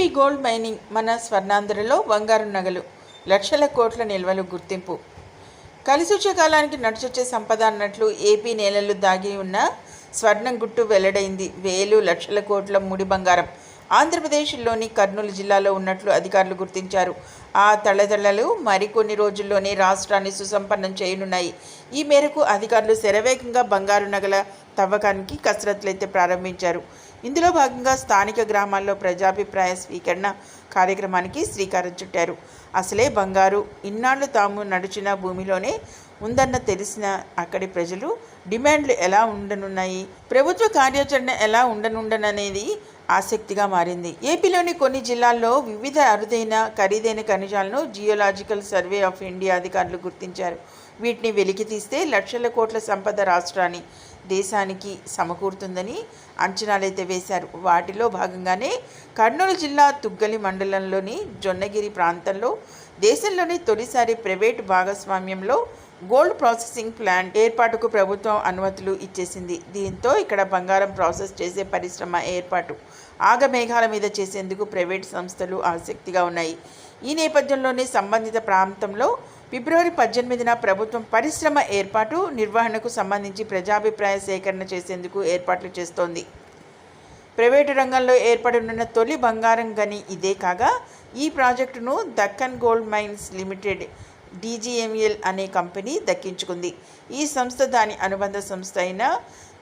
AP gold mining మన స్వర్ణాంధ్రలో బంగారు నగలు లక్షల కోట్ల నిల్వలు గుర్తింపు. కలిసొచ్చే కాలానికి నడిచొచ్చే సంపద అన్నట్లు ఏపీ నేలలు దాగి ఉన్న స్వర్ణం గుట్టు వెల్లడైంది. వేలు లక్షల కోట్ల ముడి బంగారం. ఆంధ్రప్రదేశ్లోని కర్నూలు జిల్లాలో ఉన్నట్లు అధికారులు గుర్తించారు. ఆ తళదళలు మరికొన్ని రోజుల్లోనే రాష్ట్రాన్ని సుసంపన్నం చేయనున్నాయి. ఈ మేరకు అధికారులు శరవేగంగా బంగారు నగల తవ్వకానికి కసరత్తులైతే ప్రారంభించారు. ఇందులో భాగంగా స్థానిక గ్రామాల్లో ప్రజాభిప్రాయ స్వీకరణ కార్యక్రమానికి శ్రీకారం చుట్టారు. అసలే బంగారు ఇన్నాళ్ళు తాము నడిచిన భూమిలోనే ఉందన్న తెలిసిన అక్కడి ప్రజలు డిమాండ్లు ఎలా ఉండనున్నాయి ప్రభుత్వ కార్యాచరణ ఎలా ఉండనుండననేది ఆసక్తిగా మారింది. ఏపీలోని కొన్ని జిల్లాల్లో వివిధ అరుదైన ఖరీదైన ఖనిజాలను జియోలాజికల్ సర్వే ఆఫ్ ఇండియా అధికారులు గుర్తించారు. వీటిని వెలికి తీస్తే లక్షల కోట్ల సంపద రాష్ట్రాన్ని దేశానికి సమకూరుతుందని అంచనాలైతే వేశారు. వాటిలో భాగంగానే కర్నూలు జిల్లా తుగ్గలి మండలంలోని జొన్నగిరి ప్రాంతంలో దేశంలోని తొలిసారి ప్రైవేటు భాగస్వామ్యంలో గోల్డ్ ప్రాసెసింగ్ ప్లాంట్ ఏర్పాటుకు ప్రభుత్వం అనుమతులు ఇచ్చేసింది. దీంతో ఇక్కడ బంగారం ప్రాసెస్ చేసే పరిశ్రమ ఏర్పాటు ఆగమేఘాల మీద చేసేందుకు ప్రైవేట్ సంస్థలు ఆసక్తిగా ఉన్నాయి. ఈ నేపథ్యంలోనే సంబంధిత ప్రాంతంలో ఫిబ్రవరి పద్దెనిమిదిన ప్రభుత్వం పరిశ్రమ ఏర్పాటు నిర్వహణకు సంబంధించి ప్రజాభిప్రాయ సేకరణ చేసేందుకు ఏర్పాట్లు చేస్తోంది. ప్రైవేటు రంగంలో ఏర్పడనున్న తొలి బంగారం గని ఇదే కాగా ఈ ప్రాజెక్టును Deccan gold mines limited DGML అనే కంపెనీ దక్కించుకుంది. ఈ సంస్థ దాని అనుబంధ సంస్థ అయిన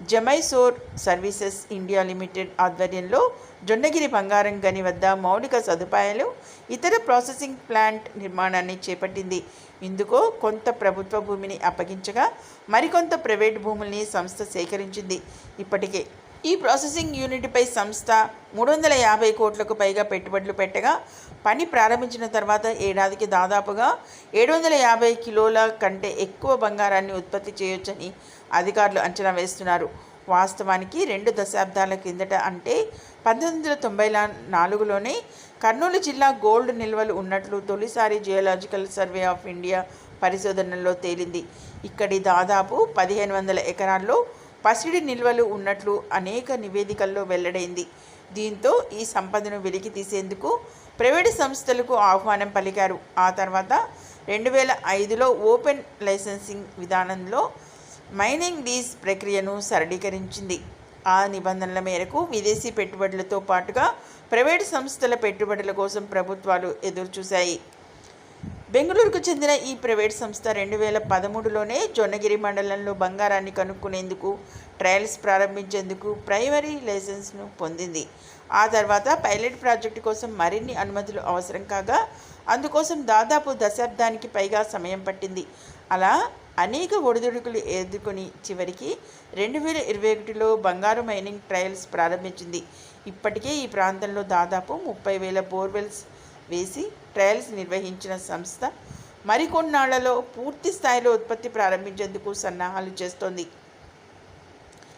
జమైసోర్ సర్వీసెస్ ఇండియా లిమిటెడ్ ఆధ్వర్యంలో జొన్నగిరి బంగారం గని వద్ద మౌలిక సదుపాయాలు ఇతర ప్రాసెసింగ్ ప్లాంట్ నిర్మాణాన్ని చేపట్టింది. ఇందుకు కొంత ప్రభుత్వ భూమిని అప్పగించగా మరికొంత ప్రైవేట్ భూముల్ని సంస్థ సేకరించింది. ఇప్పటికే ఈ ప్రాసెసింగ్ యూనిట్పై సంస్థ మూడు వందల యాభై కోట్లకు పైగా పెట్టుబడులు పెట్టగా పని ప్రారంభించిన తర్వాత ఏడాదికి దాదాపుగా ఏడు వందల యాభై కిలోల కంటే ఎక్కువ బంగారాన్ని ఉత్పత్తి చేయొచ్చని అధికారులు అంచనా వేస్తున్నారు. వాస్తవానికి రెండు దశాబ్దాల కిందట అంటే పంతొమ్మిది వందల తొంభై నాలుగులోనే కర్నూలు జిల్లా గోల్డ్ నిల్వలు ఉన్నట్లు తొలిసారి జియోలాజికల్ సర్వే ఆఫ్ ఇండియా పరిశోధనలో తేలింది. ఇక్కడి దాదాపు పదిహేను వందల ఎకరాల్లో పసిడి నిల్వలు ఉన్నట్లు అనేక నివేదికల్లో వెల్లడైంది. దీంతో ఈ సంపదను వెలికి తీసేందుకు ప్రైవేటు సంస్థలకు ఆహ్వానం పలికారు. ఆ తర్వాత రెండు వేల ఐదులో ఓపెన్ లైసెన్సింగ్ విధానంలో మైనింగ్ లీజ్ ప్రక్రియను సరళీకరించింది. ఆ నిబంధనల మేరకు విదేశీ పెట్టుబడులతో పాటుగా ప్రైవేటు సంస్థల పెట్టుబడుల కోసం ప్రభుత్వాలు ఎదురుచూశాయి. బెంగళూరుకు చెందిన ఈ ప్రైవేట్ సంస్థ రెండు వేల పదమూడులోనే జొన్నగిరి మండలంలో బంగారాన్ని కనుక్కునేందుకు ట్రయల్స్ ప్రారంభించేందుకు ప్రైమరీ లైసెన్స్ను పొందింది. ఆ తర్వాత పైలట్ ప్రాజెక్టు కోసం మరిన్ని అనుమతులు అవసరం కాగా అందుకోసం దాదాపు దశాబ్దానికి పైగా సమయం పట్టింది. అలా అనేక ఒడిదుడుకులు ఎదుర్కొని చివరికి రెండు వేల ఇరవై ఒకటిలో బంగారు మైనింగ్ ట్రయల్స్ ప్రారంభించింది. ఇప్పటికే ఈ ప్రాంతంలో దాదాపు ముప్పై వేల బోర్వెల్స్ వేసి ట్రయల్స్ నిర్వహించిన సంస్థ మరికొన్నాళ్ళలో పూర్తి స్థాయిలో ఉత్పత్తి ప్రారంభించేందుకు సన్నాహాలు చేస్తోంది.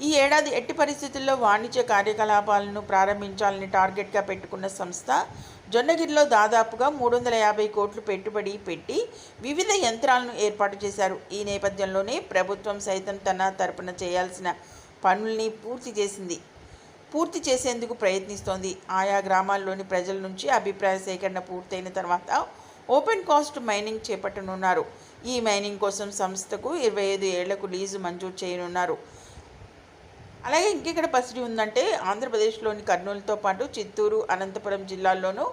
ఈ ఏడాది ఎట్టి పరిస్థితుల్లో వాణిజ్య కార్యకలాపాలను ప్రారంభించాలని టార్గెట్గా పెట్టుకున్న సంస్థ జొన్నగిరిలో దాదాపుగా మూడు వందల యాభై కోట్లు పెట్టుబడి పెట్టి వివిధ యంత్రాలను ఏర్పాటు చేశారు. ఈ నేపథ్యంలోనే ప్రభుత్వం సైతం తన తరపున చేయాల్సిన పనుల్ని పూర్తి చేసింది. పూర్తి చేసేందుకు ప్రయత్నిస్తోంది. ఆయా గ్రామాల్లోని ప్రజల నుంచి అభిప్రాయ సేకరణ పూర్తయిన తర్వాత ఓపెన్ కాస్ట్ మైనింగ్ చేపట్టనున్నారు. ఈ మైనింగ్ కోసం సంస్థకు ఇరవై ఐదు ఏళ్ళకు లీజు మంజూరు చేయనున్నారు. అలాగే ఇంకెక్కడ పసిడి ఉందంటే ఆంధ్రప్రదేశ్లోని కర్నూలుతో పాటు చిత్తూరు అనంతపురం జిల్లాల్లోనూ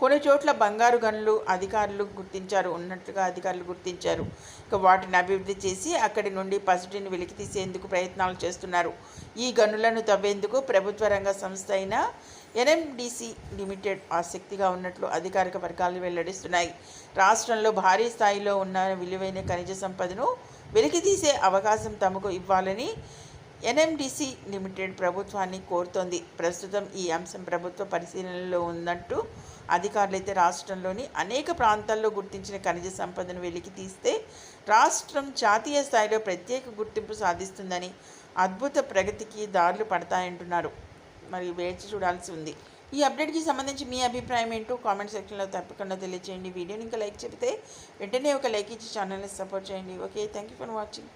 కొన్ని చోట్ల బంగారు గనులు అధికారులు గుర్తించారు ఉన్నట్లుగా అధికారులు గుర్తించారు. ఇక వాటిని అభివృద్ధి చేసి అక్కడి నుండి పసిడిని వెలికి తీసేందుకు ప్రయత్నాలు చేస్తున్నారు. ఈ గనులను తవ్వేందుకు ప్రభుత్వ రంగ సంస్థ అయిన ఎన్ఎండిసి లిమిటెడ్ ఆసక్తిగా ఉన్నట్లు అధికారిక వర్గాలు వెల్లడిస్తున్నాయి. రాష్ట్రంలో భారీ స్థాయిలో ఉన్న విలువైన ఖనిజ సంపదను వెలికి తీసే అవకాశం తమకు ఇవ్వాలని ఎన్ఎండిసి లిమిటెడ్ ప్రభుత్వాన్ని కోరుతోంది. ప్రస్తుతం ఈ అంశం ప్రభుత్వ పరిశీలనలో ఉన్నట్టు అధికారులైతే రాష్ట్రంలోని అనేక ప్రాంతాల్లో గుర్తించిన ఖనిజ సంపదను వెలికి తీస్తే రాష్ట్రం జాతీయ స్థాయిలో ప్రత్యేక గుర్తింపు సాధిస్తుందని అద్భుత ప్రగతికి దారులు పడతాయంటున్నారు. మరి వేచి చూడాల్సి ఉంది. ఈ అప్డేట్కి సంబంధించి మీ అభిప్రాయం ఏంటో కామెంట్ సెక్షన్లో తప్పకుండా తెలియజేయండి వీడియోని ఇంకా లైక్ చెబితే వెంటనే ఒక లైక్ ఇచ్చి ఛానల్ని సపోర్ట్ చేయండి. Okay thank you for watching.